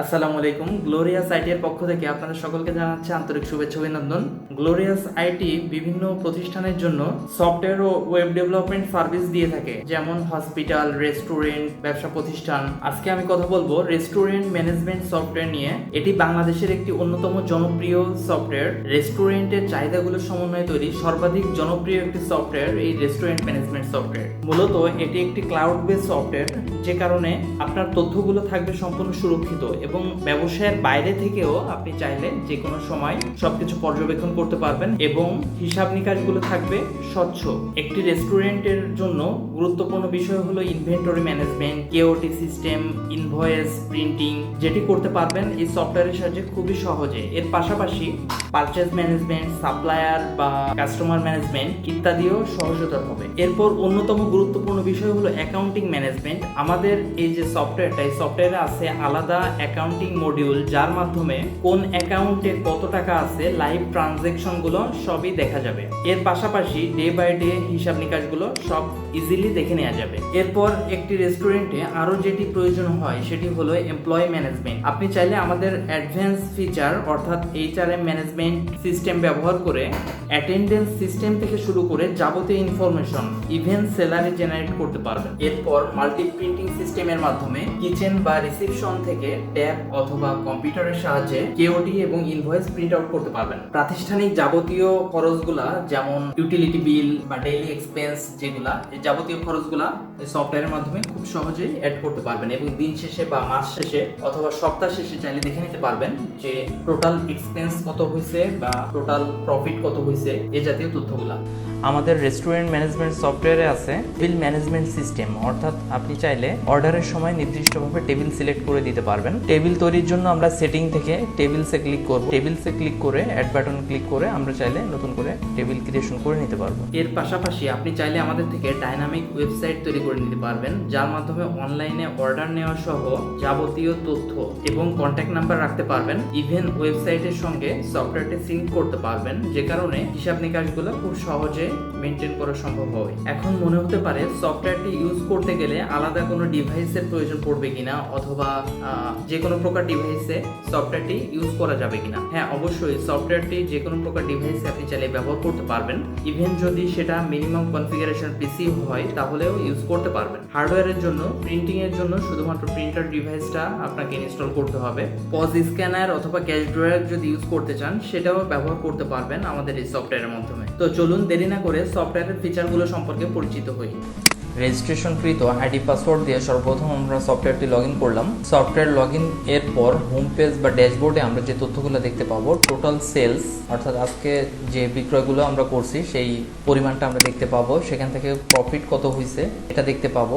আসসালামু আলাইকুম। Glorious IT এর পক্ষ থেকে আপনাদের সকলকে জানাচ্ছি আন্তরিক শুভেচ্ছা অভিনন্দন। গ্লোরিয়াস আইটি বিভিন্ন প্রতিষ্ঠানের জন্য সফটওয়্যার ও ওয়েব ডেভেলপমেন্ট সার্ভিস দিয়ে থাকে, যেমন হসপিটাল, রেস্টুরেন্ট, ব্যবসা প্রতিষ্ঠান। আজকে আমি কথা বলব রেস্টুরেন্ট ম্যানেজমেন্ট সফটওয়্যার নিয়ে। এটি বাংলাদেশের একটি অন্যতম জনপ্রিয় সফটওয়্যার। রেস্টুরেন্টের চাহিদাগুলো সমন্বয়ে তৈরি সর্বাধিক জনপ্রিয় একটি সফটওয়্যার এই রেস্টুরেন্ট ম্যানেজমেন্ট সফটওয়্যার। মূলত এটি একটি ক্লাউড বেস সফটওয়্যার। যে কারণে আপনার তথ্যগুলো থাকবে সম্পূর্ণ সুরক্ষিত এবং ব্যবসায়ের বাইরে থেকেও আপনি চাইলে যে কোনো সময় সবকিছু পর্যবেক্ষণ করতে পারবেন এবং হিসাব নিকাশগুলো থাকবে স্বচ্ছ। একটি রেস্টুরেন্টের জন্য গুরুত্বপূর্ণ বিষয় হলো inventory management KOT system invoice printing যেটি করতে পারবেন এই সফটওয়্যারের সাহায্যে খুবই সহজে। এর পাশাপাশি পারচেজ ম্যানেজমেন্ট সাপ্লায়ার বা কাস্টমার ম্যানেজমেন্ট ইত্যাদিও সহজতর হবে। এরপর অন্যতম গুরুত্বপূর্ণ বিষয় হলো অ্যাকাউন্টিং ম্যানেজমেন্ট আমাদের এই যে সফটওয়্যারটা এই সফটওয়্যারে আছে আলাদা অ্যাকাউন্টিং মডিউল যার মাধ্যমে কোন অ্যাকাউন্টে কত টাকা আছে লাইভ ট্রানজেকশনগুলো সবই দেখা যাবে। এর পাশাপাশি ডে বাই ডে হিসাব নিকাশগুলো সব ইজিলি দেখে নেওয়া যাবে। এরপর একটি রেস্টুরেন্টে আরও যেটি প্রয়োজন হয়, সেটি হলো এমপ্লয়ি ম্যানেজমেন্ট আপনি চাইলে আমাদের অ্যাডভান্স ফিচার অর্থাৎ H R M management system ব্যবহার করে অ্যাটেন্ডেন্স সিস্টেম থেকে শুরু করে যাবতীয় ইনফরমেশন ইভেন্ট সেলারে জেনারেট করতে পারবেন। এরপর মাল্টি প্রিন্টিং সিস্টেমের মাধ্যমে কিচেন বা রিসেপশন থেকে ট্যাব অথবা কম্পিউটারের সাহায্যে কেওটি এবং ইনভয়েস প্রিন্ট আউট করতে পারবেন। প্রাতিষ্ঠানিক যাবতীয় খরচগুলা, যেমন ইউটিলিটি বিল বা ডেইলি এক্সপেন্স যেগুলা যাবতীয় খরচগুলা এই সফটওয়্যারের মাধ্যমে খুব সহজেই অ্যাড করতে পারবেন এবং দিন শেষে বা মাস শেষে অথবা সপ্তাহ শেষে চাইলে দেখে নিতে পারবেন যে টোটাল এক্সপেন্স কত হয়েছে বা টোটাল প্রফিট কত হয়েছে এ জাতীয় তথ্যগুলা। আমাদের রেস্টুরেন্ট ম্যানেজমেন্ট সফটওয়্যারে আছে টেবিল ম্যানেজমেন্ট সিস্টেম অর্থাৎ আপনি চাইলে অর্ডারের সময় নির্দিষ্টভাবে টেবিল সিলেক্ট করে দিতে পারবেন। টেবিল তৈরির জন্য আমরা সেটিং থেকে টেবিলসে ক্লিক করব। টেবিলসে ক্লিক করে অ্যাড বাটন ক্লিক করে আমরা চাইলে নতুন করে টেবিল ক্রিয়েশন করে নিতে পারব। এর পাশাপাশি আপনি চাইলে আমাদের থেকে ডাইনামিক ওয়েবসাইট তৈরি করে নিতে পারবেন, যার মাধ্যমে অনলাইনে অর্ডার নেওয়া সহ যাবতীয় তথ্য এবং কন্ট্যাক্ট নাম্বার রাখতে পারবেন। ইভেন ওয়েবসাইটের সঙ্গে সফটওয়্যারটি সিঙ্ক করতে পারবেন, যে কারণে হিসাব নিকাশগুলো খুব সহজে মেনটেন করা সম্ভব হবে এখন মনে হতে পারে সফটওয়্যারটি ইউজ করতে গেলে আলাদা কোনো ডিভাইসের প্রয়োজন পড়বে কিনা অথবা যে কোনো প্রকার ডিভাইসে সফটওয়্যারটি ইউজ করা যাবে কিনা। হ্যাঁ অবশ্যই সফটওয়্যারটি যে কোনো প্রকার ডিভাইসে আপনি চাইলে ব্যবহার করতে পারবেন। ইভেন যদি সেটা মিনিমাম কনফিগারেশন পিসি হয়, তাহলেও ইউজ করতে পারবেন। হার্ডওয়্যারের জন্য প্রিন্টিং এর জন্য শুধুমাত্র প্রিন্টার ডিভাইসটা আপনাকে ইনস্টল করতে হবে। পজ স্ক্যানার অথবা ক্যাশ ড্রয়ার যদি ইউজ করতে চান, সেটাও ব্যবহার করতে পারবেন আমাদের এই সফটওয়্যারের মাধ্যমে। তো চলুন দেরি না করে সফটওয়্যারের ফিচারগুলো সম্পর্কে পরিচিত হই। রেজিস্ট্রেশন কৃত আইডি পাসওয়ার্ড দিয়ে সর্বপ্রথম আমরা সফটওয়্যারটি লগ ইন করলাম। সফটওয়্যার লগ ইন এর পর হোম পেজ বা ড্যাশবোর্ডে আমরা যে তথ্যগুলো দেখতে পাবো টোটাল সেলস অর্থাৎ আজকে যে বিক্রয়গুলো আমরা করছি, সেই পরিমাণটা আমরা দেখতে পাবো। সেখান থেকে প্রফিট কত হয়েছে এটা দেখতে পাবো।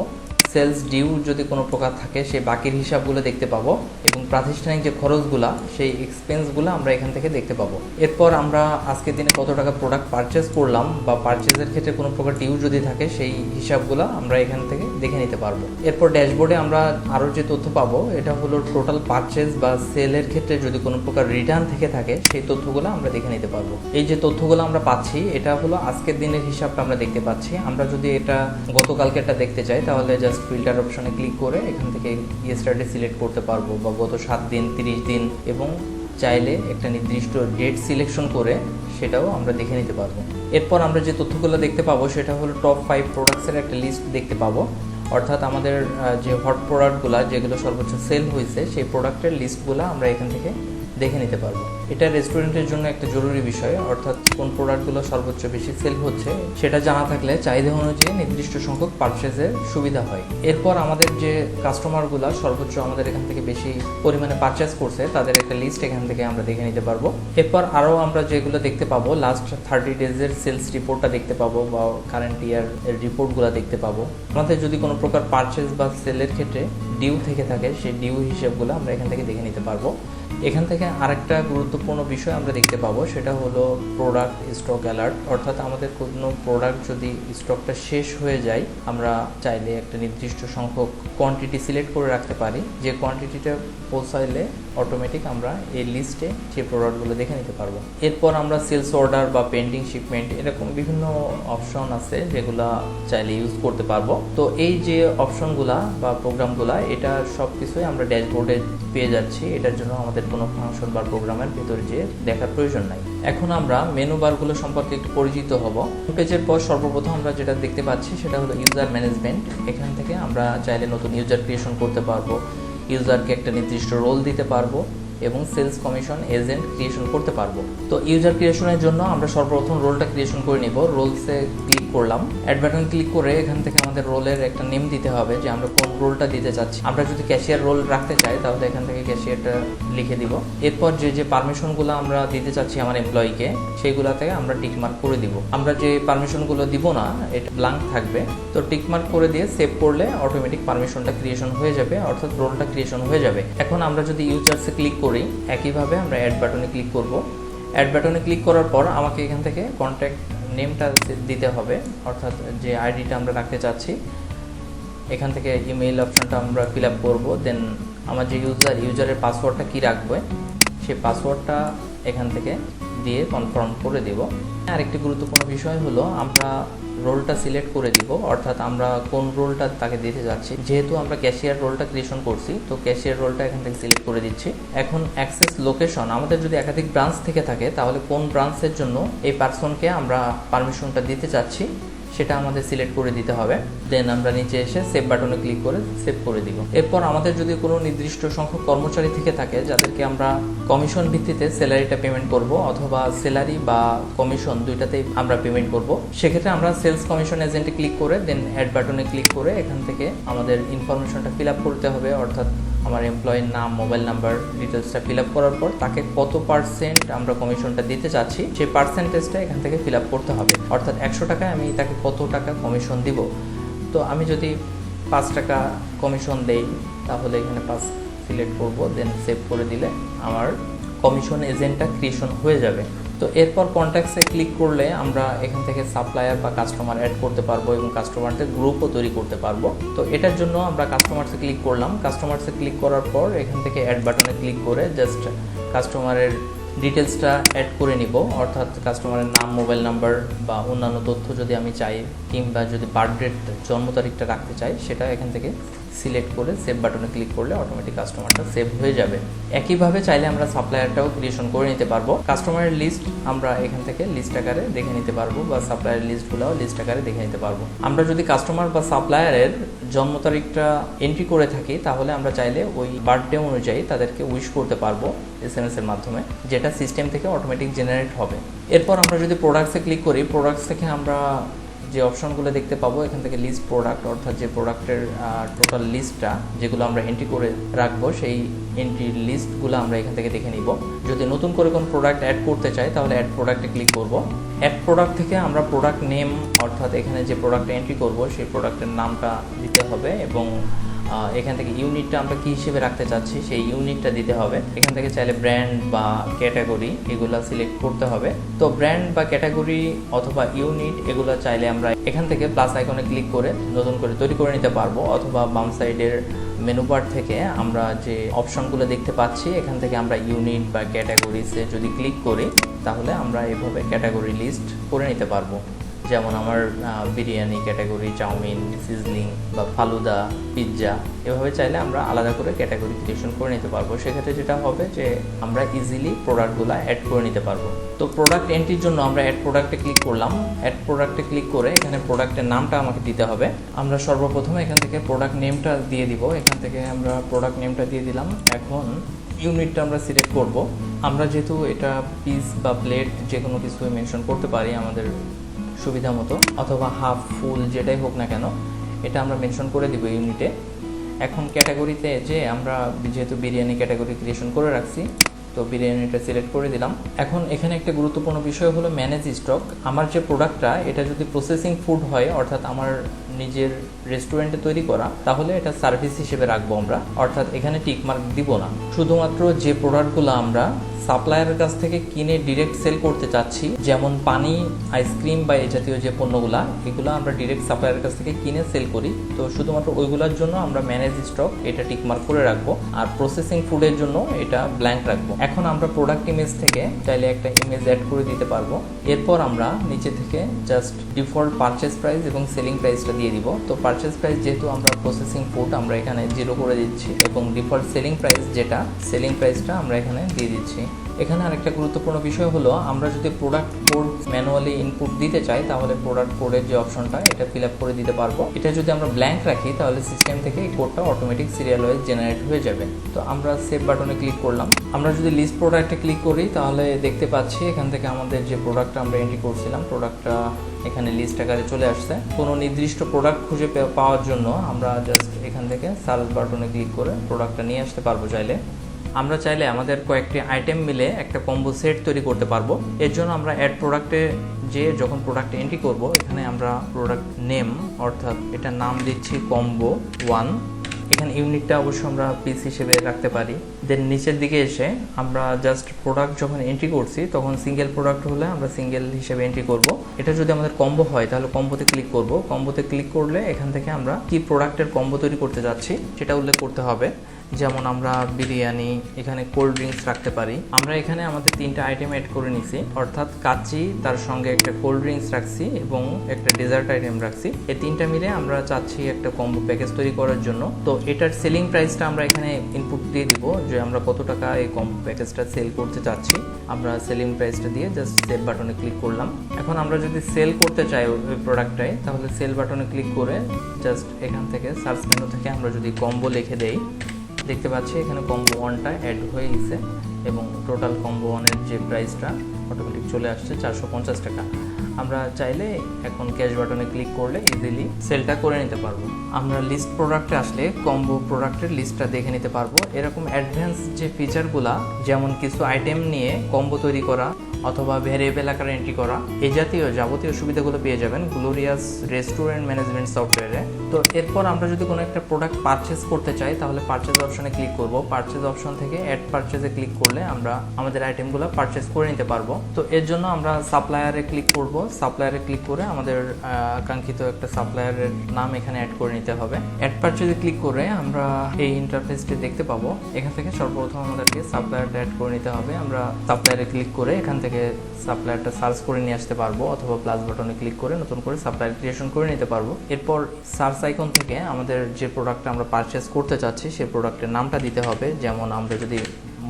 সেলস ডিউ যদি কোনো প্রকার থাকে, সেই বাকির হিসাবগুলো দেখতে পাবো এবং প্রাতিষ্ঠানিক যে খরচগুলো, সেই এক্সপেন্সগুলো আমরা এখান থেকে দেখতে পাবো। এরপর আমরা আজকের দিনে কত টাকা প্রোডাক্ট পারচেস করলাম বা পারচেজের ক্ষেত্রে কোনো প্রকার ডিউ যদি থাকে, সেই হিসাবগুলো আমরা এখান থেকে দেখে নিতে পারব। এরপর ড্যাশবোর্ডে আমরা আরও যে তথ্য পাবো, এটা হলো টোটাল পারচেজ বা সেলের ক্ষেত্রে যদি কোনো প্রকার রিটার্ন থেকে থাকে, সেই তথ্যগুলো আমরা দেখে নিতে পারব। এই যে তথ্যগুলো আমরা পাচ্ছি, এটা হলো আজকের দিনের হিসাবটা আমরা দেখতে পাচ্ছি। আমরা যদি এটা গতকালকেরটা দেখতে চাই, তাহলে জাস্ট ফিল্টার অপশনে ক্লিক করে এখান থেকে ইয়েস্টারডে সিলেক্ট করতে পারব বা গত সাত দিন, তিরিশ দিন এবং চাইলে একটা নির্দিষ্ট ডেট সিলেকশন করে সেটাও আমরা দেখে নিতে পারব। এরপর আমরা যে তথ্যগুলো দেখতে পাবো সেটা হলো টপ ফাইভ প্রোডাক্টসের একটা লিস্ট দেখতে পাবো। অর্থাৎ আমাদের যে হট প্রোডাক্টগুলো যেগুলো সর্বোচ্চ সেল হয়েছে সেই প্রোডাক্টের লিস্টগুলো আমরা এখান থেকে দেখে নিতে পারব। এটা রেস্টুরেন্টের জন্য একটা জরুরি বিষয়, অর্থাৎ কোন প্রোডাক্টগুলো সর্বোচ্চ বেশি সেল হচ্ছে, সেটা জানা থাকলে চাহিদা অনুযায়ী নির্দিষ্ট সংখ্যক পারচেজের সুবিধা হয়। এরপর আমাদের যে কাস্টমারগুলো সর্বোচ্চ আমাদের এখান থেকে বেশি পরিমাণে পারচেজ করছে, তাদের একটা লিস্ট এখান থেকে আমরা দেখে নিতে পারব। এরপর আরও আমরা যেগুলো দেখতে পাবো লাস্ট থার্টি ডেজের সেলস রিপোর্টটা দেখতে পাবো, বা কারেন্ট ইয়ার এর রিপোর্টগুলো দেখতে পাবো। আমাদের যদি কোনো প্রকার পারচেজ বা সেলের ক্ষেত্রে ডিউ থেকে থাকে, সেই ডিউ হিসেবগুলো আমরা এখান থেকে দেখে নিতে পারব। এখান থেকে আরেকটা গুরুত্বপূর্ণ বিষয় আমরা দেখতে পাবো, সেটা হলো প্রোডাক্ট স্টক অ্যালার্ট অর্থাৎ আমাদের কোনো প্রোডাক্ট যদি স্টকটা শেষ হয়ে যায়, আমরা চাইলে একটা নির্দিষ্ট সংখ্যক কোয়ান্টিটি সিলেক্ট করে রাখতে পারি। যে কোয়ান্টিটিটা পৌঁছাইলে অটোমেটিক আমরা এই লিস্টে সেই প্রোডাক্টগুলো দেখে নিতে পারব। এরপর আমরা সেলস অর্ডার বা পেন্ডিং শিপমেন্ট এরকম বিভিন্ন অপশন আছে যেগুলা চাইলে ইউজ করতে পারব। তো এই যে অপশনগুলা বা প্রোগ্রামগুলা এটা সব কিছুই আমরা ড্যাশবোর্ডে পেয়ে যাচ্ছি। এটার জন্য আমাদের কোনো ফাংশন বা প্রোগ্রামের ভেতরে যেয়ে দেখার প্রয়োজন নাই। এখন আমরা মেনু বারগুলো সম্পর্কে একটু পরিচিত হব। পেজের পর সর্বপ্রথম আমরা যেটা দেখতে পাচ্ছি সেটা হলো ইউজার ম্যানেজমেন্ট এখান থেকে আমরা চাইলে নতুন ইউজার ক্রিয়েশন করতে পারব। ইউজারকে একটা নির্দিষ্ট রোল দিতে পারব। এবং সেলস কমিশন, এজেন্ট ক্রিয়েশন করতে পারব। তো ইউজার ক্রিয়েশনের জন্য আমরা সর্বপ্রথম রোলটা ক্রিয়েশন করে নিব। রোলসে ক্লিক করলাম। অ্যাড বাটন ক্লিক করে এখান থেকে আমাদের রোলের একটা নেম দিতে হবে যে আমরা কোন রোলটা দিতে চাচ্ছি। আমরা যদি ক্যাশিয়ার রোল রাখতে চাই, তাহলে এখান থেকে ক্যাশিয়ারটা লিখে দিব। এরপর যে যে পারমিশনগুলো আমরা দিতে চাচ্ছি আমার এমপ্লয়িকে সেইগুলা থেকে আমরা টিকমার্ক করে দিব। আমরা যে পারমিশনগুলো দিব না, এটা ব্লাঙ্ক থাকবে। তো টিকমার্ক করে দিয়ে সেভ করলে অটোমেটিক পারমিশনটা ক্রিয়েশন হয়ে যাবে, অর্থাৎ রোলটা ক্রিয়েশন হয়ে যাবে। এখন আমরা যদি ইউজার্সে ক্লিক করি, একইভাবে আমরা অ্যাড বাটনে ক্লিক করব। অ্যাড বাটনে ক্লিক করার পর আমাকে এখান থেকে কন্ট্যাক্ট নেমটা দিতে হবে, অর্থাৎ যে আইডিটা আমরা রাখতে চাচ্ছি, এখান থেকে ইমেইল অপশনটা আমরা ফিল আপ করব। দেন আমার যে ইউজার ইউজারের পাসওয়ার্ডটা কী রাখবে সেই পাসওয়ার্ডটা এখান থেকে দিয়ে কনফার্ম করে দেব। আর একটি গুরুত্বপূর্ণ বিষয় হলো, আমরা রোলটা সিলেক্ট করে দিব, অর্থাৎ আমরা কোন রোলটা তাকে দিতে যাচ্ছি। যেহেতু আমরা ক্যাশিয়ার রোলটা ক্রিয়েশন করছি, তো ক্যাশিয়ার রোলটা এখান থেকে সিলেক্ট করে দিচ্ছি। এখন অ্যাক্সেস লোকেশন আমাদের যদি একাধিক ব্রাঞ্চ থেকে থাকে, তাহলে কোন ব্রাঞ্চের জন্য এই পার্সনকে আমরা পারমিশনটা দিতে চাচ্ছি? সেটা আমাদের সিলেক্ট করে দিতে হবে। দেন আমরা নিচে এসে সেভ বাটনে ক্লিক করে সেভ করে দিব। এরপর আমাদের যদি কোনো নির্দিষ্ট সংখ্যক কর্মচারী থেকে থাকে, যাদেরকে আমরা কমিশন ভিত্তিতে স্যালারিটা পেমেন্ট করব অথবা স্যালারি বা কমিশন দুইটাতেই আমরা পেমেন্ট করব, সেক্ষেত্রে আমরা সেলস কমিশন এজেন্টে ক্লিক করে দেন অ্যাড বাটনে ক্লিক করে এখান থেকে আমাদের ইনফরমেশনটা ফিল আপ করতে হবে, অর্থাৎ আমার এমপ্লয়ের নাম মোবাইল নাম্বার ডিটেলসটা ফিল আপ করার পর তাকে কত পার্সেন্ট আমরা কমিশনটা দিতে চাচ্ছি, সেই পার্সেন্টেজটা এখান থেকে ফিল আপ করতে হবে। অর্থাৎ একশো টাকায় আমি তাকে কত টাকা কমিশন দিব? তো আমি যদি পাঁচ টাকা কমিশন দেই, তাহলে এখানে পাঁচ সিলেক্ট করব দেন সেভ করে দিলে আমার কমিশন এজেন্টটা ক্রিয়েশন হয়ে যাবে। তো এরপর কন্ট্যাক্টসে ক্লিক করলে আমরা এখান থেকে সাপ্লায়ার বা কাস্টমার অ্যাড করতে পারব এবং কাস্টমারদের গ্রুপও তৈরি করতে পারব। তো এটার জন্য আমরা কাস্টমার্সে ক্লিক করলাম। কাস্টমার্সে ক্লিক করার পর এখান থেকে অ্যাড বাটনে ক্লিক করে জাস্ট কাস্টমারের ডিটেলসটা অ্যাড করে নিব। অর্থাৎ কাস্টমারের নাম মোবাইল নাম্বার বা অন্যান্য তথ্য যদি আমি চাই কিংবা যদি বার্থডেট জন্ম তারিখটা রাখতে চাই, সেটা এখান থেকে সিলেক্ট করে সেভ বাটনে ক্লিক করলে অটোমেটিক কাস্টমারটা সেভ হয়ে যাবে। একইভাবে চাইলে আমরা সাপ্লায়ারটাও ক্রিয়েশন করে নিতে পারব। কাস্টমারের লিস্ট আমরা এখান থেকে লিস্ট আকারে দেখে নিতে পারব বা সাপ্লায়ার লিস্টগুলোও লিস্ট আকারে দেখে নিতে পারব। আমরা যদি কাস্টমার বা সাপ্লায়ারের জন্ম তারিখটা এন্ট্রি করে থাকি, তাহলে আমরা চাইলে ওই বার্থডে অনুযায়ী তাদেরকে উইশ করতে পারব এস এম এস এর মাধ্যমে, যেটা সিস্টেম থেকে অটোমেটিক জেনারেট হবে। এরপর আমরা যদি প্রোডাক্টসে ক্লিক করি প্রোডাক্টস থেকে আমরা যে অপশনগুলো দেখতে পাবো, এখান থেকে লিস্ট প্রোডাক্ট অর্থাৎ যে প্রোডাক্টের টোটাল লিস্টটা যেগুলো আমরা এন্ট্রি করে রাখব, সেই এন্ট্রি লিস্টগুলো আমরা এখান থেকে দেখে নিব। যদি নতুন করে কোনো প্রোডাক্ট অ্যাড করতে চাই, তাহলে অ্যাড প্রোডাক্টে ক্লিক করব। অ্যাড প্রোডাক্ট থেকে আমরা প্রোডাক্ট নেম অর্থাৎ এখানে যে প্রোডাক্ট এন্ট্রি করব, সেই প্রোডাক্টের নামটা দিতে হবে এবং এখান থেকে ইউনিটটা আমরা কী হিসেবে রাখতে চাচ্ছি? সেই ইউনিটটা দিতে হবে। এখান থেকে চাইলে ব্র্যান্ড বা ক্যাটাগরি এগুলা সিলেক্ট করতে হবে। তো ব্র্যান্ড বা ক্যাটাগরি অথবা ইউনিট এগুলো চাইলে আমরা এখান থেকে প্লাস আইকনে ক্লিক করে নতুন করে তৈরি করে নিতে পারব। অথবা বাম সাইডের মেনু বার থেকে আমরা যে অপশনগুলো দেখতে পাচ্ছি, এখান থেকে আমরা ইউনিট বা ক্যাটাগরিসে যদি ক্লিক করি, তাহলে আমরা এভাবে ক্যাটাগরি লিস্ট করে নিতে পারব। যেমন আমার বিরিয়ানি ক্যাটাগরি চাউমিন সিজলিং বা ফালুদা পিৎজা এভাবে চাইলে আমরা আলাদা করে ক্যাটাগরি ক্রিয়েশন করে নিতে পারব। সেক্ষেত্রে যেটা হবে যে আমরা ইজিলি প্রোডাক্টগুলো অ্যাড করে নিতে পারব। তো প্রোডাক্ট এন্ট্রির জন্য আমরা অ্যাড প্রোডাক্টে ক্লিক করলাম। অ্যাড প্রোডাক্টে ক্লিক করে এখানে প্রোডাক্টের নামটা আমাকে দিতে হবে। আমরা সর্বপ্রথম এখান থেকে প্রোডাক্ট নেমটা দিয়ে দিব। এখান থেকে আমরা প্রোডাক্ট নেমটা দিয়ে দিলাম। এখন ইউনিটটা আমরা সিলেক্ট করব। আমরা যেহেতু এটা পিস বা প্লেট যে কোনো কিছু মেনশন করতে পারি আমাদের সুবিধা মতো, অথবা হাফ ফুল যেটাই হোক না কেন, এটা আমরা মেনশন করে দিব ইউনিটে এখন ক্যাটাগরিতে যে আমরা যেহেতু বিরিয়ানি ক্যাটাগরি ক্রিয়েশন করে রাখছি, তো বিরিয়ানিটা সিলেক্ট করে দিলাম। এখন এখানে একটা গুরুত্বপূর্ণ বিষয় হলো ম্যানেজ স্টক আমার যে প্রোডাক্টটা এটা যদি প্রসেসিং ফুড হয়, অর্থাৎ আমার নিজের রেস্টুরেন্টে তৈরি করা, তাহলে এটা সার্ভিস হিসেবে রাখব আমরা। অর্থাৎ এখানে টিকমার্ক দিব না। শুধুমাত্র যে প্রোডাক্টগুলো আমরা সাপ্লায়ারের কাছ থেকে কিনে ডিরেক্ট সেল করতে চাচ্ছি, যেমন পানি আইসক্রিম বা এই জাতীয় যে পণ্যগুলা, এগুলো আমরা ডিরেক্ট সাপ্লায়ারের কাছ থেকে কিনে সেল করি। তো শুধুমাত্র ওইগুলোর জন্য আমরা ম্যানেজ স্টক এটা টিকমার্ক করে রাখব। আর প্রসেসিং ফুডের জন্য এটা ব্ল্যাঙ্ক রাখব। এখন আমরা প্রোডাক্ট ইমেজ থেকে চাইলে একটা ইমেজ অ্যাড করে দিতে পারব। এরপর আমরা নিচে থেকে জাস্ট ডিফল্ট পারচেস প্রাইস এবং সেলিং প্রাইসটা দিয়ে দিব। তো পারচেস প্রাইস যেহেতু আমরা প্রসেসিং ফুড আমরা এখানে জিরো করে দিচ্ছি এবং ডিফল্ট সেলিং প্রাইস যেটা সেলিং প্রাইসটা আমরা এখানে দিয়ে দিচ্ছি। এখানে আরেকটা গুরুত্বপূর্ণ বিষয় হলো, আমরা যদি প্রোডাক্ট কোড ম্যানুয়ালি ইনপুট দিতে চাই, তাহলে প্রোডাক্ট কোডের যে অপশনটা এটা ফিল আপ করে দিতে পারব। এটা যদি আমরা ব্ল্যাঙ্ক রাখি, তাহলে সিস্টেম থেকে এই কোডটা অটোমেটিক সিরিয়াল ওয়াইজ জেনারেট হয়ে যাবে। তো আমরা সেভ বাটনে ক্লিক করলাম। আমরা যদি লিস্ট প্রোডাক্টে ক্লিক করি, তাহলে দেখতে পাচ্ছি এখান থেকে আমাদের যে প্রোডাক্টটা আমরা এন্ট্রি করছিলাম প্রোডাক্টটা এখানে লিস্ট আকারে চলে আসছে। কোনো নির্দিষ্ট প্রোডাক্ট খুঁজে পাওয়ার জন্য আমরা জাস্ট এখান থেকে সার্চ বাটনে ক্লিক করে প্রোডাক্টটা নিয়ে আসতে পারব চাইলে। আমরা চাইলে আমাদের কয়েকটি আইটেম মিলে একটা কম্বো সেট তৈরি করতে পারব। এর জন্য আমরা অ্যাড প্রোডাক্টে যে যখন প্রোডাক্ট এন্ট্রি করব, এখানে আমরা প্রোডাক্ট নেম অর্থাৎ এটার নাম দিচ্ছি কম্বো ওয়ান এখানে ইউনিটটা অবশ্য আমরা পিস হিসেবে রাখতে পারি। দেন নিচের দিকে এসে আমরা জাস্ট প্রোডাক্ট যখন এন্ট্রি করছি, তখন সিঙ্গেল প্রোডাক্ট হলে আমরা সিঙ্গেল হিসেবে এন্ট্রি করব। এটা যদি আমাদের কম্বো হয়, তাহলে কম্বোতে ক্লিক করব। কম্বোতে ক্লিক করলে এখান থেকে আমরা কি প্রোডাক্টের কম্বো তৈরি করতে যাচ্ছি, সেটা উল্লেখ করতে হবে। যেমন আমরা বিরিয়ানি, এখানে কোল্ড ড্রিঙ্কস রাখতে পারি। আমরা এখানে আমাদের তিনটা আইটেম অ্যাড করে নিছি। অর্থাৎ কাচ্চি, তার সঙ্গে একটা কোল্ড ড্রিঙ্কস রাখছি এবং একটা ডেজার্ট আইটেম রাখছি। এই তিনটা মিলে আমরা চাচ্ছি একটা কম্বো প্যাকেজ তৈরি করার জন্য। তো এটার সেলিং প্রাইসটা আমরা এখানে ইনপুট দিয়ে দিব যে আমরা কত টাকা এই কম্বো প্যাকেজটা সেল করতে চাচ্ছি। আমরা সেলিং প্রাইসটা দিয়ে জাস্ট সেল বাটনে ক্লিক করলাম। এখন আমরা যদি সেল করতে চাই ওই প্রোডাক্টটাই তাহলে সেল বাটনে ক্লিক করে জাস্ট এখান থেকে সার্চ মেনু থেকে আমরা যদি কম্বো লিখে দেই। দেখতে পাচ্ছি, এখানে কম্বো ওয়ানটা অ্যাড হয়ে গেছে এবং টোটাল কম্বো ওয়ানের যে প্রাইসটা অটোমেটিক চলে আসছে চারশো পঞ্চাশ টাকা। আমরা চাইলে এখন ক্যাশ বাটনে ক্লিক করলে ইজিলি সেলটা করে নিতে পারব। আমরা লিস্ট প্রোডাক্টে আসলে কম্বো প্রোডাক্টের লিস্টটা দেখে নিতে পারব। এরকম অ্যাডভান্স যে ফিচারগুলা যেমন কিছু আইটেম নিয়ে কম্বো তৈরি করা অথবা ভ্যারিয়েবল আকারে এন্ট্রি করা এই জাতীয় যাবতীয় সুবিধাগুলো পেয়ে যাবেন গ্লোরিয়াস রেস্টুরেন্ট ম্যানেজমেন্ট সফটওয়্যারে তো এরপর আমরা যদি কোনো একটা প্রোডাক্ট পারচেস করতে চাই তাহলে পারচেজ অপশনে ক্লিক করব। পারচেজ অপশন থেকে অ্যাড পারচেজে ক্লিক করলে আমরা আমাদের আইটেমগুলো পারচেস করে নিতে পারব। তো এর জন্য আমরা সাপ্লায়ারে ক্লিক করব। সাপ্লায়ারে ক্লিক করে আমাদের আহ, কাঙ্ক্ষিত একটা সাপ্লায়ারের নাম এখানে অ্যাড করে নিতে হবে। অ্যাড পারচেজে ক্লিক করে আমরা এই ইন্টারফেসটি দেখতে পাবো। এখান থেকে সর্বপ্রথম আমাদেরকে সাপ্লায়ারটা অ্যাড করে নিতে হবে। আমরা সাপ্লায়ারে ক্লিক করে এখান থেকে সাপ্লায়ারটা সার্চ করে নিয়ে আসতে পারব অথবা প্লাস বাটনে ক্লিক করে নতুন করে সাপ্লায়ার ক্রিয়েশন করে নিতে পারব। এরপর সার্চ আইকন থেকে আমাদের যে প্রোডাক্টটা আমরা পারচেস করতে চাচ্ছি, সেই প্রোডাক্টের নামটা দিতে হবে। যেমন আমরা যদি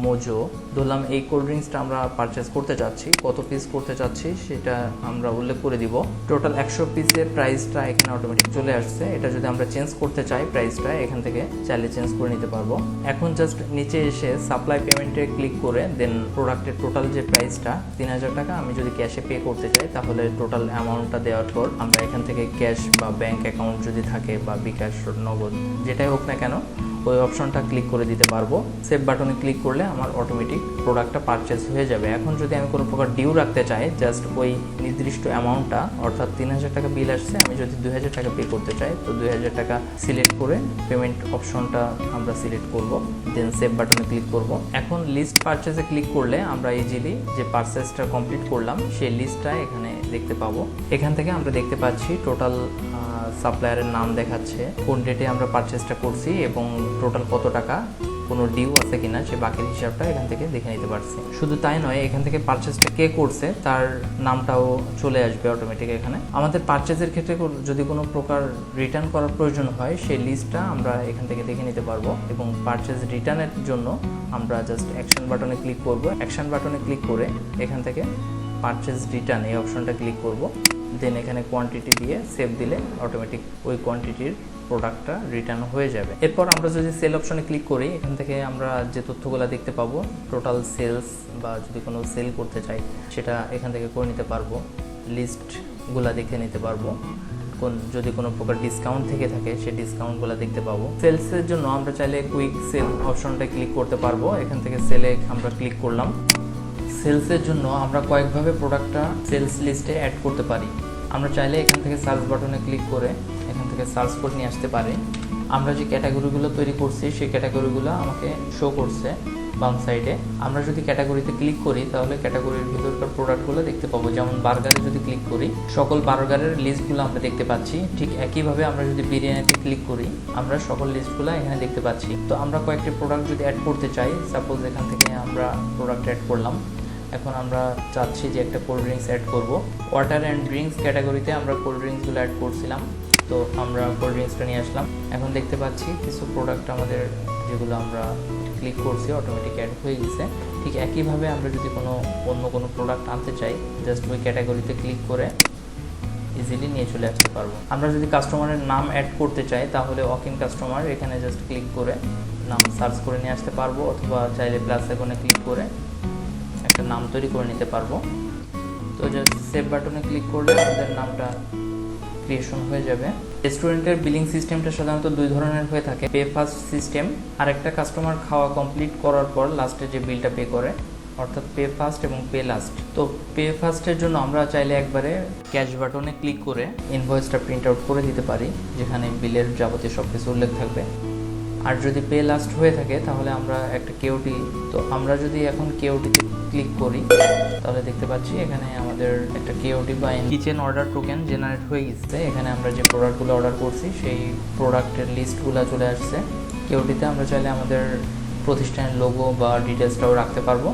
মোজো। ধরলাম এই কোল্ড ড্রিঙ্কসটা আমরা পারচেস করতে চাচ্ছি কত পিস করতে চাচ্ছি সেটা আমরা উল্লেখ করে দিব। টোটাল একশো পিসের প্রাইসটা এখানে অটোমেটিক চলে আসছে। এটা যদি আমরা চেঞ্জ করতে চাই প্রাইসটা এখান থেকে চাইলে চেঞ্জ করে নিতে পারব। এখন জাস্ট নিচে এসে সাপ্লাই পেমেন্টে ক্লিক করে দেন প্রোডাক্টের টোটাল যে প্রাইসটা তিন হাজার টাকা, আমি যদি ক্যাশে পে করতে চাই, তাহলে টোটাল অ্যামাউন্টটা দেওয়ার পর আমরা এখান থেকে ক্যাশ বা ব্যাংক অ্যাকাউন্ট যদি থাকে বা বিকাশ, নগদ, যেটাই হোক না কেন ওই অপশনটা ক্লিক করে দিতে পারব। সেভ বাটনে ক্লিক করলে আমার অটোমেটিক প্রোডাক্টটা পারচেস হয়ে যাবে। এখন যদি আমি কোনো প্রকার ডিউ রাখতে চাই জাস্ট ওই নির্দিষ্ট অ্যামাউন্টটা অর্থাৎ তিন হাজার টাকা বিল আসছে, আমি যদি দুই হাজার টাকা পে করতে চাই, তো দুই হাজার টাকা সিলেক্ট করে পেমেন্ট অপশনটা আমরা সিলেক্ট করব দেন সেভ বাটনে ক্লিক করব। এখন লিস্ট পারচেসে ক্লিক করলে আমরা ইজিলি যে পারচেসটা কমপ্লিট করলাম, সেই লিস্টটা এখানে দেখতে পাবো। এখান থেকে আমরা দেখতে পাচ্ছি টোটাল সাপ্লায়ারের নাম দেখাচ্ছে। কোন ডেটে আমরা পারচেসটা করছি এবং টোটাল কত টাকা, কোনো ডিউ আছে কিনা, সে বাকির হিসাবটা এখান থেকে দেখে নিতে পারছি। শুধু তাই নয়, এখান থেকে পারচেসটা কে করছে, তার নামটাও চলে আসবে অটোমেটিক এখানে। আমাদের পারচেসের ক্ষেত্রে যদি কোনো প্রকার রিটার্ন করার প্রয়োজন হয় সেই লিস্টটা আমরা এখান থেকে দেখে নিতে পারব এবং পারচেস রিটার্নের জন্য আমরা জাস্ট অ্যাকশন বাটনে ক্লিক করব। অ্যাকশন বাটনে ক্লিক করে এখান থেকে পারচেস রিটার্ন এই অপশনটা ক্লিক করব। দেন এখানে কোয়ান্টিটি দিয়ে সেভ দিলে অটোমেটিক ওই কোয়ান্টিটির প্রোডাক্টটা রিটার্ন হয়ে যাবে। এরপর আমরা যদি সেল অপশনে ক্লিক করি, এখান থেকে আমরা যে তথ্যগুলো দেখতে পাবো টোটাল সেলস বা যদি কোনো সেল করতে চাই, সেটা এখান থেকে করে নিতে পারব লিস্টগুলা দেখে নিতে পারব। কোন, যদি কোনো প্রকার ডিসকাউন্ট থেকে থাকে, সেই ডিসকাউন্টগুলো দেখতে পাবো। সেলসের জন্য আমরা চাইলে কুইক সেল অপশনটা ক্লিক করতে পারব। এখান থেকে সেলে আমরা ক্লিক করলাম। সেলসের জন্য আমরা কয়েকভাবে প্রোডাক্টটা সেলস লিস্টে অ্যাড করতে পারি। আমরা চাইলে এখান থেকে সার্চ বাটনে ক্লিক করে এখান থেকে সার্চ করে নিয়ে আসতে পারি। আমরা যে ক্যাটাগরিগুলো তৈরি করছি, সেই ক্যাটাগরিগুলো আমাকে শো করছে বাম সাইডে আমরা যদি ক্যাটাগরিতে ক্লিক করি, তাহলে ক্যাটাগরির ভিতরকার প্রোডাক্টগুলো দেখতে পাবো। যেমন বার্গারে যদি ক্লিক করি, সকল বার্গারের লিস্টগুলো আমরা দেখতে পাচ্ছি। ঠিক একইভাবে আমরা যদি বিরিয়ানিতে ক্লিক করি, আমরা সকল লিস্টগুলো এখানে দেখতে পাচ্ছি। তো আমরা কয়েকটি প্রোডাক্ট যদি অ্যাড করতে চাই সাপোজ এখান থেকে আমরা প্রোডাক্ট অ্যাড করলাম। এখন আমরা চাচ্ছি যে একটা কোল্ড ড্রিঙ্কস অ্যাড করব। ওয়াটার অ্যান্ড ড্রিঙ্কস ক্যাটাগরিতে আমরা কোল্ড ড্রিঙ্কসগুলো অ্যাড করছিলাম, তো আমরা কোল্ড ড্রিঙ্কসটা নিয়ে আসলাম। এখন দেখতে পাচ্ছি কিছু প্রোডাক্ট আমাদের যেগুলো আমরা ক্লিক করছি অটোমেটিক অ্যাড হয়ে গেছে। ঠিক একইভাবে আমরা যদি কোনো অন্য কোনো প্রোডাক্ট আনতে চাই জাস্ট ওই ক্যাটাগরিতে ক্লিক করে ইজিলি নিয়ে চলে আসতে পারব। আমরা যদি কাস্টমারের নাম অ্যাড করতে চাই, তাহলে ওয়াকিং কাস্টমার এখানে জাস্ট ক্লিক করে নাম সার্চ করে নিয়ে আসতে পারব, অথবা চাইলে প্লাস এখানে ক্লিক করে নাম তৈরি করে নিতে পারব। তো সেভ বাটনে ক্লিক করলে আমাদের নামটা ক্রিয়েশন হয়ে যাবে। রেস্টুরেন্টের বিলিং সিস্টেমটা সাধারণত দুই ধরনের হয়ে থাকে। পে ফার্স্ট সিস্টেম আর একটা কাস্টমার খাওয়া কমপ্লিট করার পর লাস্টে যে বিলটা পে করে, অর্থাৎ পে ফার্স্ট এবং পে লাস্ট তো পে ফার্স্টের জন্য আমরা চাইলে একবারে ক্যাশ বাটনে ক্লিক করে ইনভয়েসটা প্রিন্ট আউট করে দিতে পারি, যেখানে বিলের যাবতীয় সব কিছু উল্লেখ থাকবে। আর যদি পে লাস্ট হয়ে থাকে, তাহলে আমরা একটা কেওটি তো আমরা যদি এখন কেওটিতে ক্লিক করি, তাহলে দেখতে পাচ্ছি এখানে আমাদের একটা কেওটি বা কিচেন অর্ডার টোকেন জেনারেট হয়ে গেছে। এখানে আমরা যে প্রোডাক্টগুলো অর্ডার করছি, সেই প্রোডাক্টের লিস্টগুলো চলে আসছে। কেওটিতে আমরা চাইলে আমাদের প্রতিষ্ঠানের লোগো বা ডিটেলসটাও রাখতে পারব।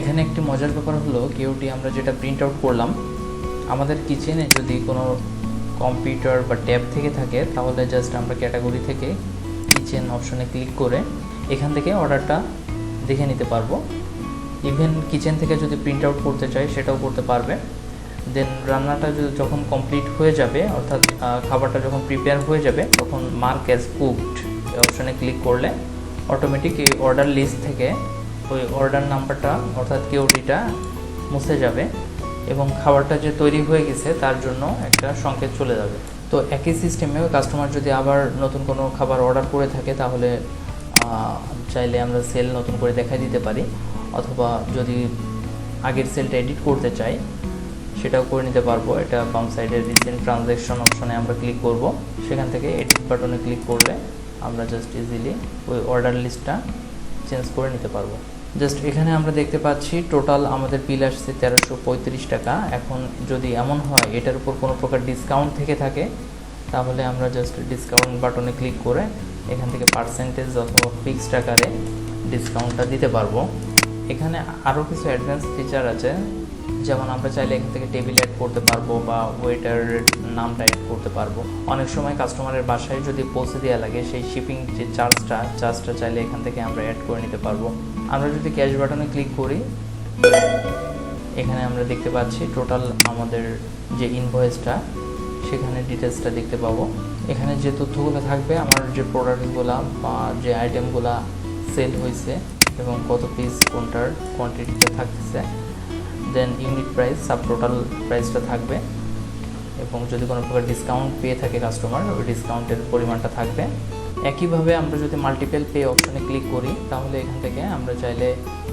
এখানে একটি মজার ব্যাপার হলো কেওটি আমরা যেটা প্রিন্ট আউট করলাম, আমাদের কিচেনে যদি কোনো কম্পিউটার বা ট্যাব থেকে থাকে, তাহলে জাস্ট আমরা ক্যাটাগরি থেকে কিচেন অপশনে ক্লিক করে, এখান থেকে অর্ডারটা দেখে নিতে পারব। ইভেন কিচেন থেকে যদি প্রিন্ট আউট করতে চাই সেটাও করতে পারবে। দেন রান্নাটা যদি- যখন কমপ্লিট হয়ে যাবে, অর্থাৎ খাবারটা যখন প্রিপেয়ার হয়ে যাবে, তখন মার্ক অ্যাজ কুকড অপশনে ক্লিক করলে অটোমেটিক এই অর্ডার লিস্ট থেকে ওই অর্ডার নাম্বারটা অর্থাৎ কেওটিটা মুছে যাবে এবং খাবারটা যে তৈরি হয়ে গেছে, তার জন্য একটা সংকেত চলে যাবে। তো একই সিস্টেমে কাস্টমার যদি আবার নতুন কোনো খাবার অর্ডার করে থাকে, তাহলে চাইলে আমরা সেল নতুন করে দেখাই দিতে পারি। অথবা যদি আগের সেলটা এডিট করতে চাই, সেটাও করে নিতে পারব। এটা বাম সাইডের রিসেন্ট ট্রানজ্যাকশন অপশনে আমরা ক্লিক করব। সেখান থেকে এডিট বাটনে ক্লিক করলে আমরা জাস্ট ইজিলি ওই অর্ডার লিস্টটা চেঞ্জ করে নিতে পারব। জাস্ট এখানে আমরা দেখতে পাচ্ছি টোটাল আমাদের বিল আসছে তেরোশো পঁয়ত্রিশ টাকা। এখন যদি এমন হয়, এটার উপর কোনো প্রকার ডিসকাউন্ট থেকে থাকে, তাহলে আমরা জাস্ট ডিসকাউন্ট বাটনে ক্লিক করে এখান থেকে পার্সেন্টেজ অথবা ফিক্সড আকারে ডিসকাউন্টটা দিতে পারব। এখানে আরও কিছু অ্যাডভান্স ফিচার আছে। যেমন আমরা চাইলে এখান থেকে টেবিল অ্যাড করতে পারব বা ওয়েটারের নামটা অ্যাড করতে পারব। অনেক সময় কাস্টমারের বাসায় যদি পৌঁছে দেওয়া লাগে, সেই শিপিং যে চার্জটা চার্জটা চাইলে এখান থেকে আমরা অ্যাড করে নিতে পারব। আমরা যদি ক্যাশ বাটনে ক্লিক করি, এখানে আমরা দেখতে পাচ্ছি টোটাল আমাদের যে ইনভয়েসটা সেখানে ডিটেলসটা দেখতে পাবো। এখানে যে তথ্যগুলো থাকবে, আমার যে প্রোডাক্টগুলো বা যে আইটেমগুলো সেল হয়েছে এবং কত পিস কোনটার কোয়ান্টিটিতে থাকতেছে then unit price sub total প্রাইসটা থাকবে। এবং যদি কোনো প্রকার ডিসকাউন্ট পেয়ে থাকে কাস্টমার ওই ডিসকাউন্টের পরিমাণটা থাকবে। একইভাবে আমরা যদি মাল্টিপল পে অপশনে ক্লিক করি, তাহলে এখান থেকে আমরা চাইলে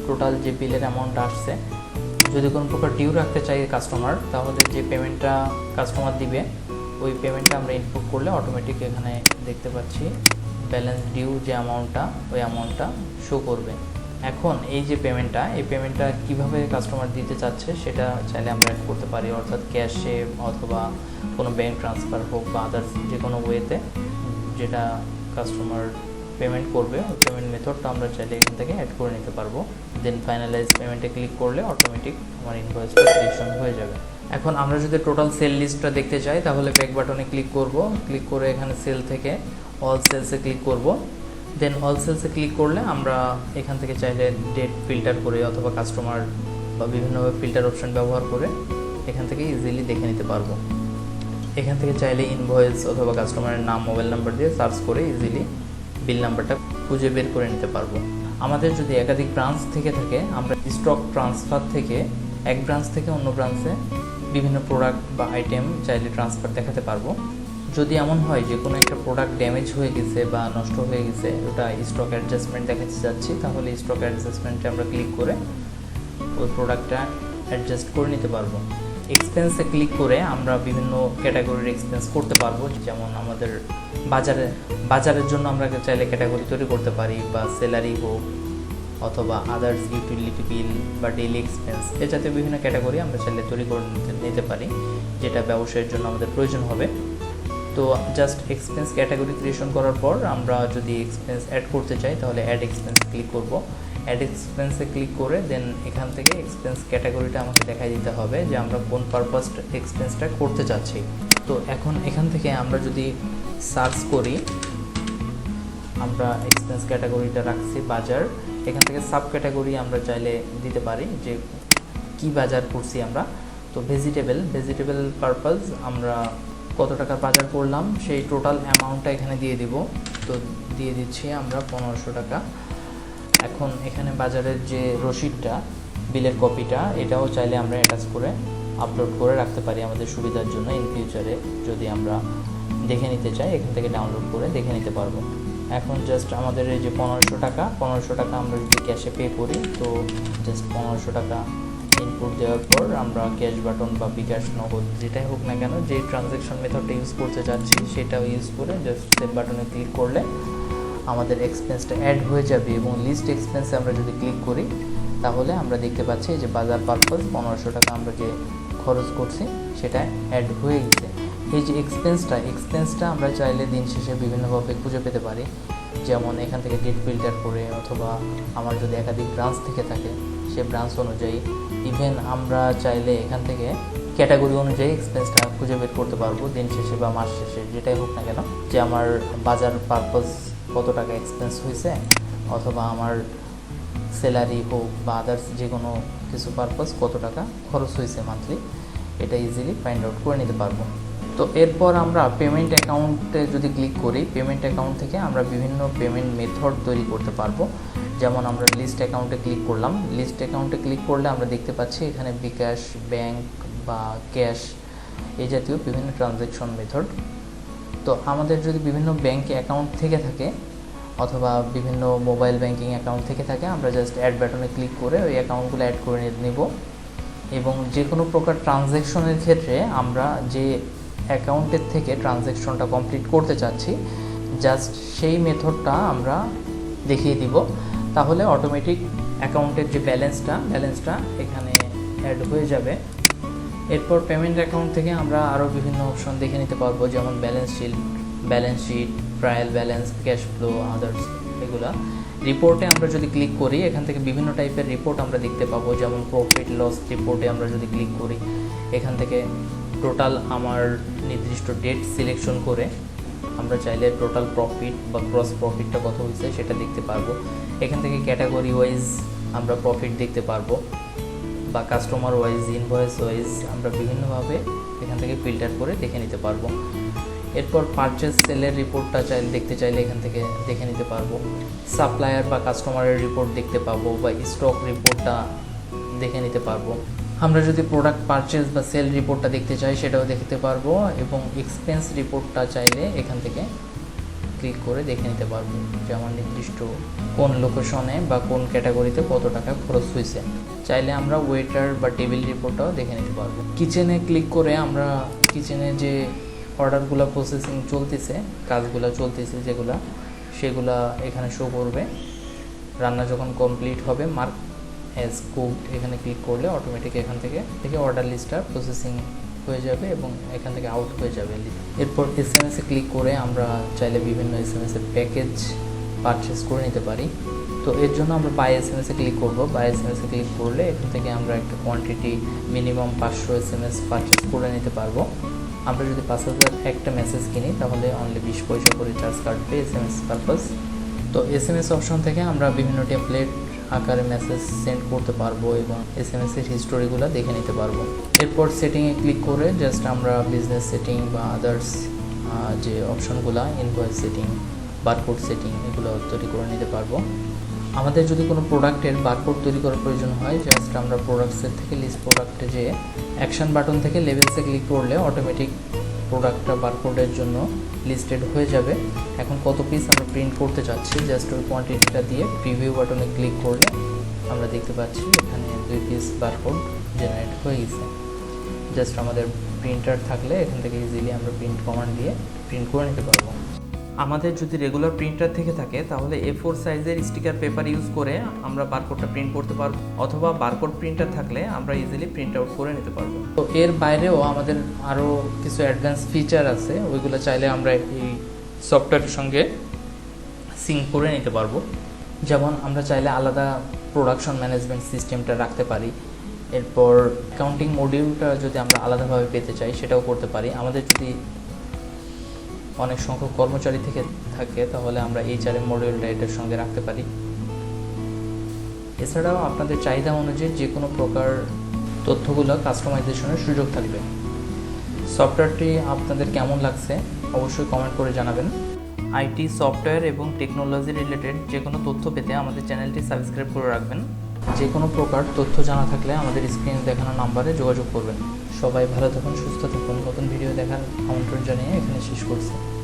টোটাল যে বিলের অ্যামাউন্ট আসছে, যদি কোনো প্রকার ডিউ রাখতে চাই কাস্টমার তাহলে যে পেমেন্টটা কাস্টমার দিবে, ওই পেমেন্টটা আমরা ইনপুট করলে অটোমেটিক এখানে দেখতে পাচ্ছি ব্যালেন্স ডিউ যে অ্যামাউন্টটা ওই অ্যামাউন্টটা শো করবে। এখন এই যে পেমেন্টটা এই পেমেন্টটা কীভাবে কাস্টমার দিতে চাচ্ছে সেটা চাইলে আমরা করতে পারি। অর্থাৎ ক্যাশে অথবা কোনো ব্যাংক ট্রান্সফার হোক বা আদার্স যে কোনো ওয়েতে যেটা কাস্টমার পেমেন্ট করবে, ওই পেমেন্ট মেথডটা আমরা চাইলে এখান থেকে অ্যাড করে নিতে পারব। দেন ফাইনালাইজ পেমেন্টে ক্লিক করলে অটোমেটিক আমার ইনভয়েসটা ক্রিয়েশন হয়ে যাবে। এখন আমরা যদি টোটাল সেল লিস্টটা দেখতে চাই, তাহলে ব্যাক বাটনে ক্লিক করব। ক্লিক করে এখানে সেল থেকে অল সেলসে ক্লিক করব। দেন অল সেলসে ক্লিক করলে আমরা এখান থেকে চাইলে ডেট ফিল্টার করে অথবা কাস্টমার বা বিভিন্নভাবে ফিল্টার অপশন ব্যবহার করে এখান থেকে ইজিলি দেখে নিতে পারব। এখান থেকে চাইলে ইনভয়েস অথবা কাস্টমারের নাম মোবাইল নাম্বার দিয়ে সার্চ করে ইজিলি বিল নাম্বারটা খুঁজে বের করে নিতে পারব। আমাদের যদি একাধিক ব্রাঞ্চ থেকে থাকে, আমরা স্টক ট্রান্সফার থেকে এক ব্রাঞ্চ থেকে অন্য ব্রাঞ্চে বিভিন্ন প্রোডাক্ট বা আইটেম চাইলে ট্রান্সফার দেখাতে পারব। যদি এমন হয় যে কোনো একটা প্রোডাক্ট ড্যামেজ হয়ে গেছে বা নষ্ট হয়ে গেছে, ওটা স্টক অ্যাডজাস্টমেন্ট দেখাতে যাচ্ছি তাহলে স্টক অ্যাডজাস্টমেন্টে আমরা ক্লিক করে ওই প্রোডাক্টটা অ্যাডজাস্ট করে নিতে পারব। এক্সপেন্সে ক্লিক করে আমরা বিভিন্ন ক্যাটাগরির এক্সপেন্স করতে পারব, যেমন আমাদের বাজারে, বাজারের জন্য আমরা চাইলে ক্যাটাগরি তৈরি করতে পারি, বা স্যালারি হোক, অথবা আদার্স ইউটিলিটি বিল বা ডেইলি এক্সপেন্স এ জাতীয় বিভিন্ন ক্যাটাগরি আমরা চাইলে তৈরি করে নিতে নিতে পারি, যেটা ব্যবসায়ের জন্য আমাদের প্রয়োজন হবে। তো জাস্ট এক্সপেন্স ক্যাটাগরি ক্রিয়েশন করার পর আমরা যদি এক্সপেন্স অ্যাড করতে চাই, তাহলে অ্যাড এক্সপেন্স ক্লিক করব। অ্যাড এক্সপেন্সে ক্লিক করে দেন এখান থেকে এক্সপেন্স ক্যাটাগরিটা আমাকে দেখাই দিতে হবে যে আমরা কোন পারপাস এক্সপেন্সটা করতে চাচ্ছি। তো এখন এখান থেকে আমরা যদি সার্চ করি, আমরা এক্সপেন্স ক্যাটাগরিটা রাখছি বাজার। এখান থেকে সাব ক্যাটাগরি আমরা চাইলে দিতে পারি যে কি বাজার করছি আমরা। তো ভেজিটেবল ভেজিটেবল পারপাস আমরা কত টাকার বাজার করলাম, সেই টোটাল অ্যামাউন্টটা এখানে দিয়ে দিব। তো দিয়ে দিচ্ছি আমরা পনেরোশো টাকা। এখন এখানে বাজারের যে রসিদটা, বিলের কপিটা এটাও চাইলে আমরা অ্যাটাচ করে আপলোড করে রাখতে পারি আমাদের সুবিধার জন্য ইন ফিউচারে যদি আমরা দেখে নিতে চাই, এখান থেকে ডাউনলোড করে দেখে নিতে পারব। এখন জাস্ট আমাদের এই যে পনেরোশো টাকা পনেরোশো টাকা আমরা যদি ক্যাশে পে করি, তো জাস্ট পনেরোশো টাকা ইনপুট দেওয়ার পর আমরা ক্যাশ বাটন বা বিকাশ নগদ যেটাই হোক না কেন যে ট্রানজ্যাকশন মেথডটা ইউজ করতে চাচ্ছি সেটাও ইউজ করে জাস্ট সেভ বাটনে ক্লিক করলে আমাদের এক্সপেন্সটা অ্যাড হয়ে যাবে এবং লিস্ট এক্সপেন্সে আমরা যদি ক্লিক করি, তাহলে আমরা দেখতে পাচ্ছি যে বাজার পারপাস পনেরোশো টাকা আমরা যে খরচ করছি, সেটা অ্যাড হয়ে গেছে। এই যে এক্সপেন্সটা এক্সপেন্সটা আমরা চাইলে দিন শেষে বিভিন্নভাবে খুঁজে পেতে পারি। যেমন এখান থেকে ডেট ফিল্টার করে অথবা আমার যদি একাধিক ব্রাঞ্চ থেকে থাকে, সে ব্রাঞ্চ অনুযায়ী ইভেন আমরা চাইলে এখান থেকে ক্যাটাগরি অনুযায়ী এক্সপেন্সটা খুঁজে বের করতে পারব দিন শেষে বা মাস শেষে, যেটাই হোক না কেন। যে আমার বাজার পারপাস কত টাকা এক্সপেন্স হয়েছে অথবা আমার স্যালারি হোক বা আদার্স যে কোনো কিছু পারপাস কত টাকা খরচ হয়েছে মান্থলি এটা ইজিলি ফাইন্ড আউট করে নিতে পারব। তো এরপর আমরা পেমেন্ট অ্যাকাউন্টে যদি ক্লিক করি পেমেন্ট অ্যাকাউন্ট থেকে আমরা বিভিন্ন পেমেন্ট মেথড তৈরি করতে পারব। যেমন আমরা লিস্ট অ্যাকাউন্টে ক্লিক করলাম। লিস্ট অ্যাকাউন্টে ক্লিক করলে আমরা দেখতে পাচ্ছি এখানে বিকাশ ব্যাংক বা ক্যাশ এই জাতীয় বিভিন্ন ট্রানজ্যাকশন মেথড তো আমাদের যদি বিভিন্ন ব্যাংক অ্যাকাউন্ট থেকে থাকে, অথবা বিভিন্ন মোবাইল ব্যাংকিং অ্যাকাউন্ট থেকে থাকে, আমরা জাস্ট অ্যাড বাটনে ক্লিক করে ওই অ্যাকাউন্টগুলো অ্যাড করে নেব। এবং যে কোনো প্রকার ট্রানজ্যাকশনের ক্ষেত্রে আমরা যে অ্যাকাউন্টের থেকে ট্রানজ্যাকশনটা কমপ্লিট করতে চাচ্ছি, জাস্ট সেই মেথডটা আমরা দেখিয়ে দিব। তাহলে অটোমেটিক অ্যাকাউন্টের যে ব্যালেন্সটা ব্যালেন্সটা এখানে অ্যাড হয়ে যাবে। এরপর পেমেন্ট অ্যাকাউন্ট থেকে আমরা আরও বিভিন্ন অপশন দেখে নিতে পারব, যেমন balance sheet balance sheet, trial balance, cash flow, others এগুলা। রিপোর্টে আমরা যদি ক্লিক করি, এখান থেকে বিভিন্ন টাইপের রিপোর্ট আমরা দেখতে পাবো, যেমন প্রফিট লস রিপোর্টে আমরা যদি ক্লিক করি, এখান থেকে টোটাল আমার নির্দিষ্ট ডেট সিলেকশন করে আমরা চাইলে টোটাল প্রফিট বা ক্রস প্রফিটটা কত হয়েছে সেটা দেখতে পারব। এখান থেকে ক্যাটাগরি ওয়াইজ আমরা প্রফিট দেখতে পারব বা কাস্টমার ওয়াইজ ইনভয়েস ওয়াইজ আমরা বিভিন্নভাবে এখান থেকে ফিল্টার করে দেখে নিতে পারব। এরপর পারচেস সেলের রিপোর্টটা চাইলে দেখতে চাইলে এখান থেকে দেখে নিতে পারব। সাপ্লায়ার বা কাস্টমারের রিপোর্ট দেখতে পাবো বা স্টক রিপোর্টটা দেখে নিতে পারব। আমরা যদি প্রোডাক্ট পারচেস বা সেল রিপোর্টটা দেখতে চাই, সেটাও দেখতে পারব এবং এক্সপেন্স রিপোর্টটা চাইলে এখান থেকে ক্লিক করে দেখে নিতে পারব যে আমার নির্দিষ্ট কোন লোকেশনে বা কোন ক্যাটাগরিতে কত টাকা খরচ হয়েছে চাইলে আমরা ওয়েটার বা টেবিল রিপোর্টটাও দেখে নিতে পারব। কিচেনে ক্লিক করে আমরা কিচেনে যে অর্ডারগুলো প্রসেসিং চলতেছে, কাজগুলো চলতেছে যেগুলা, সেগুলা এখানে শো করবে। রান্না যখন কমপ্লিট হবে মার্ক অ্যাজ কুক এখানে ক্লিক করলে অটোমেটিক এখান থেকে থেকে অর্ডার লিস্টটা প্রসেসিং হয়ে যাবে এবং এখান থেকে আউট হয়ে যাবে। এরপর এস এম এসে ক্লিক করে আমরা চাইলে বিভিন্ন এস এম এসের প্যাকেজ পারচেস করে নিতে পারি। তো এর জন্য আমরা বাই এস এম এসে ক্লিক করব। বাই এস এম এসে ক্লিক করলে এখান থেকে আমরা একটা কোয়ান্টিটি মিনিমাম পাঁচশো এস এম এস পারচেস করে নিতে পারব। আমরা যদি পাঁচ হাজার একটা মেসেজ কিনি, তাহলে অনলি বিশ পয়সা করে চার্জ কাটবে এস এম এস পারপাস তো এস এম এস অপশন থেকে আমরা বিভিন্ন টেমপ্লেট আকারে মেসেজ সেন্ড করতে পারব এবং এস এম এস এসের হিস্টোরিগুলো দেখে নিতে পারব। এরপর সেটিংয়ে ক্লিক করে জাস্ট আমরা বিজনেস সেটিং বা আদার্স যে অপশনগুলো ইনভয়েস সেটিং বারকোড সেটিং এগুলো তৈরি করে নিতে পারব। আমাদের যদি কোনো প্রোডাক্টের বারকোড তৈরি করার প্রয়োজন হয় জাস্ট আমরা প্রোডাক্টসের থেকে লিস্ট প্রোডাক্টে যে অ্যাকশন বাটন থেকে লেভেলসে ক্লিক করলে অটোমেটিক প্রোডাক্টটা বারকোডের জন্য লিস্টেড হয়ে যাবে। এখন কত পিস আমরা প্রিন্ট করতে চাচ্ছি জাস্ট ওই কোয়ান্টিটিটা দিয়ে প্রিভিউ বাটনে ক্লিক করলে আমরা দেখতে পাচ্ছি এখানে দুই পিস বারকোড জেনারেট হয়ে গেছে। জাস্ট আমাদের প্রিন্টার থাকলে এখান থেকে ইজিলি আমরা প্রিন্ট কমান্ড দিয়ে প্রিন্ট করে নিতে পারব। আমাদের যদি রেগুলার প্রিন্টার থেকে থাকে, তাহলে এ ফোর সাইজের স্টিকার পেপার ইউজ করে আমরা বারকোডটা প্রিন্ট করতে পারব, অথবা বারকোড প্রিন্টার থাকলে আমরা ইজিলি প্রিন্ট আউট করে নিতে পারব। তো এর বাইরেও আমাদের আরও কিছু অ্যাডভান্স ফিচার আছে, ওইগুলো চাইলে আমরা এই সফটওয়্যারের সঙ্গে সিঙ্ক করে নিতে পারব। যেমন আমরা চাইলে আলাদা প্রোডাকশন ম্যানেজমেন্ট সিস্টেমটা রাখতে পারি। এরপর অ্যাকাউন্টিং মডিউলটা যদি আমরা আলাদাভাবে পেতে চাই, সেটাও করতে পারি। আমাদের যদি অনেক সংখ্যক কর্মচারী থেকে থাকে, তাহলে আমরা এই চারের মডিউলটা এটার সঙ্গে রাখতে পারি। এছাড়াও আপনাদের চাহিদা অনুযায়ী যে কোনো প্রকার তথ্যগুলো কাস্টমাইজেশনের সুযোগ থাকবে। সফটওয়্যারটি আপনাদের কেমন লাগছে, অবশ্যই কমেন্ট করে জানাবেন। আইটি সফটওয়্যার এবং টেকনোলজি রিলেটেড যে কোনো তথ্য পেতে আমাদের চ্যানেলটি সাবস্ক্রাইব করে রাখবেন। যে কোনো প্রকার তথ্য জানা থাকলে আমাদের স্ক্রিনে দেখানো নাম্বারে যোগাযোগ করবেন। সবাই ভালো থাকুন, সুস্থ থাকুন। নতুন ভিডিও দেখার আমন্ত্রণ জানিয়ে এখানে শেষ করছি।